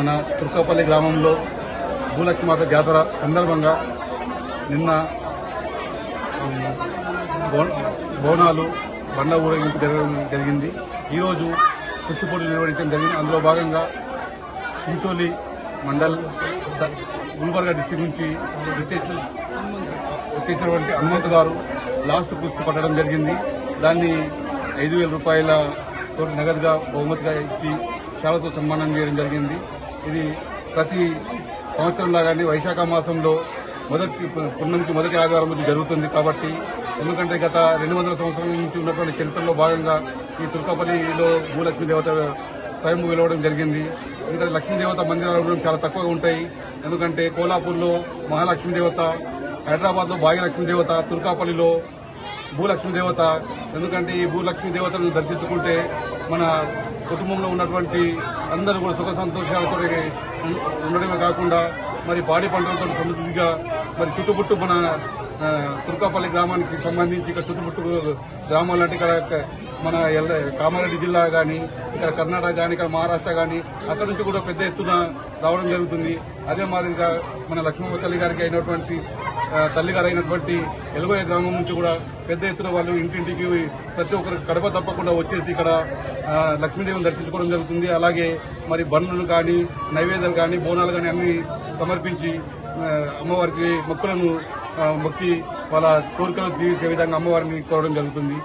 మన తుర్కాపల్లి గ్రామంలో భూలక్ష్మాత జాతర సందర్భంగా నిన్న బోనాలు బండ ఊరేగింపు జరగడం జరిగింది. ఈరోజు కుస్తు పోటీలు నిర్వహించడం జరిగింది. అందులో భాగంగా చించోలి మండల్ ద- గుల్బర్గా డిస్టిక్ నుంచి వచ్చేసినటువంటి హనుమంత్ గారు లాస్ట్ కుస్తు పట్టడం జరిగింది. దాన్ని ఐదు వేల రూపాయల నగదుగా బహుమతిగా ఇచ్చి చాలాతో సన్మానం చేయడం జరిగింది. ఇది ప్రతి సంవత్సరం లాగానే వైశాఖ మాసంలో మొదటి పుణ్యంకి మొదటి ఆదివారం నుంచి జరుగుతుంది కాబట్టి ఎందుకంటే గత రెండు వందల సంవత్సరాల నుంచి ఉన్నటువంటి చరిత్రలో భాగంగా ఈ తుర్కాపల్లిలో భూలక్ష్మి దేవత స్వయం వెలవడం జరిగింది. ఎందుకంటే లక్ష్మీ దేవత మందిరాలు ఉండడం చాలా తక్కువగా ఉంటాయి. ఎందుకంటే కోలాపూర్లో మహాలక్ష్మి దేవత హైదరాబాద్లో భాగ్యలక్ష్మీ దేవత తుర్కాపల్లిలో భూలక్ష్మీ దేవత. ఎందుకంటే ఈ భూలక్ష్మి దేవతను దర్శించుకుంటే మన కుటుంబంలో ఉన్నటువంటి అందరూ కూడా సుఖ సంతోషాలతో ఉండడమే కాకుండా మరి బాడీ పంటలతో సమృద్ధిగా మరి చుట్టుముట్టు మన తుర్కాపల్లి గ్రామానికి సంబంధించి ఇక్కడ చుట్టుముట్టు గ్రామాలు అంటే ఇక్కడ మన కామారెడ్డి జిల్లా కానీ ఇక్కడ కర్ణాటక కానీ ఇక్కడ మహారాష్ట్ర కానీ అక్కడ నుంచి కూడా పెద్ద ఎత్తున రావడం జరుగుతుంది. అదే మాదిరిగా మన లక్ష్మమ్మ తల్లి గారికి అయినటువంటి తల్లి గారు అయినటువంటి ఎలుగోయ గ్రామం నుంచి కూడా పెద్ద ఎత్తున వాళ్ళు ఇంటింటికి ప్రతి ఒక్కరు కడప తప్పకుండా వచ్చేసి ఇక్కడ లక్ష్మీదేవిని దర్శించుకోవడం జరుగుతుంది. అలాగే మరి బండ్లను కానీ నైవేద్యాలు కానీ బోనాలు కానీ అన్ని సమర్పించి అమ్మవారికి మొక్కులను మొక్కి వాళ్ళ కోరికలు తీర్చే విధంగా అమ్మవారిని కోరడం జరుగుతుంది.